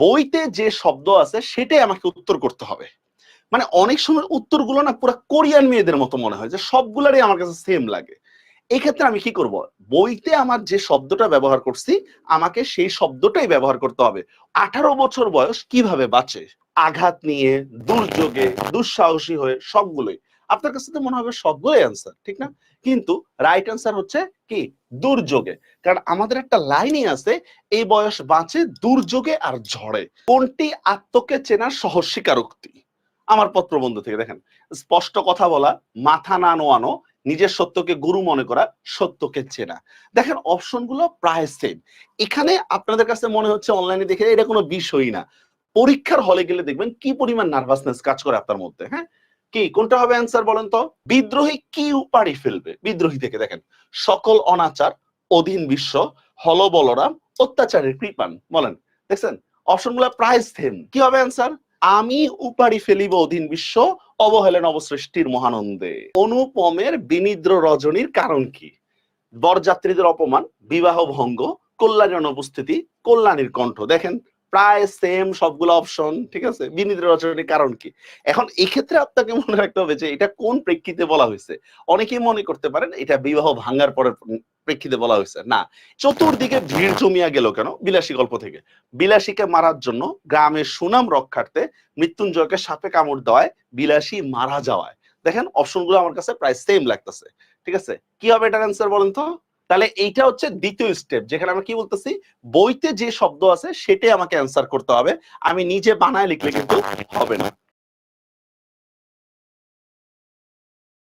বইতে যে শব্দ আছে সেটাই আমাকে উত্তর করতে হবে। মানে অনেক সময় উত্তরগুলো না পুরো কোরিয়ান মেয়েদের মতো মনে হয়, যে সবগুলারই আমার কাছে সেম লাগে। এক্ষেত্রে আমি কি করব? বইতে আমার যে শব্দটা ব্যবহার করছি, আমাকে সেই শব্দটাই ব্যবহার করতে হবে। আঠারো বছর বয়স কীভাবে বাঁচে? আঘাত নিয়ে, দুর্যোগে, দুঃসাহসী হয়ে, সবগুলোই। আপনার কাছে তো মনে হবে সবগুলোই অ্যান্সার ঠিক না? কিন্তু রাইট অ্যান্সার হচ্ছে কি? দুর্যোগে। কারণ আমাদের একটা লাইনই আছে, এই বয়স বাঁচে, দুর্যোগে আর ঝড়ে। কোনটি আত্মকে চেনার সহজ স্বীকারোক্তি? আমার পত্রবন্ধু থেকে দেখেন। স্পষ্ট কথা বলা, মাথা না নোয়ানো, নিজের সত্যকে গুরু মনে করা, সত্যকে চেনা। দেখেন, অপশনগুলো প্রায় সেম এখানে আপনাদের কাছে মনে হচ্ছে অনলাইনে দেখে এটা কোনো বিষয়ই না। পরীক্ষার হলে গেলে দেখবেন কি পরিমাণ নার্ভাসনেস কাজ করে আপনার মধ্যে হ্যাঁ? কি? কোনটা হবে অ্যান্সার বলেন তো? বিদ্রোহী কি উপাড়ি ফেলবে? বিদ্রোহী থেকে দেখেন, সকল অনাচার, অধীন বিশ্ব, হল বলরাম, অত্যাচারের কৃপান বলেন, দেখছেন? অপশনগুলো প্রায় সেম কি হবে অ্যান্সার আমি উপাড়ি ফেলিব অধীন বিশ্ব, অবহেলেন অবসৃষ্টির মহানন্দে। অনুপমের বিনিদ্র রজনীর কারণ কি? বরযাত্রীদের অপমান, বিবাহ ভঙ্গ, কল্যাণের অনুপস্থিতি, কল্যাণীর কণ্ঠ। দেখেন প্রায় সেম সবগুলো অপশন ঠিক আছে? বিনিদ্র রচনার কারণ কি? এখন এই ক্ষেত্রে আপনাকে মনে রাখতে হবে যে এটা কোন প্রেক্ষিতে বলা হয়েছে? অনেকেই মনে করতে পারেন এটা বিবাহ ভাঙার পরের প্রেক্ষিতে বলা হয়েছে। না, চতুর্দিকে ভিড় জমিয়া গেল কেন? বিলাসী গল্প থেকে। বিলাসীকে মারার জন্য গ্রামের সুনাম রক্ষার্থে মৃত্যুঞ্জয়কে সাপে কামড় দেওয়ায় বিলাসী মারা যাওয়ায়। দেখেন অপশনগুলো আমার কাছে প্রায় সেম লাগতেছে। ঠিক আছে? কি হবে এটার অ্যান্সার বলেন তো? তাহলে এইটা হচ্ছে দ্বিতীয় স্টেপ যেখানে আমরা কি বলতেছি? বইতে যে শব্দ আছে, সেটাই আমাকে অ্যান্সার করতে হবে। আমি নিজে বানায় লিখলে কিন্তু হবে না।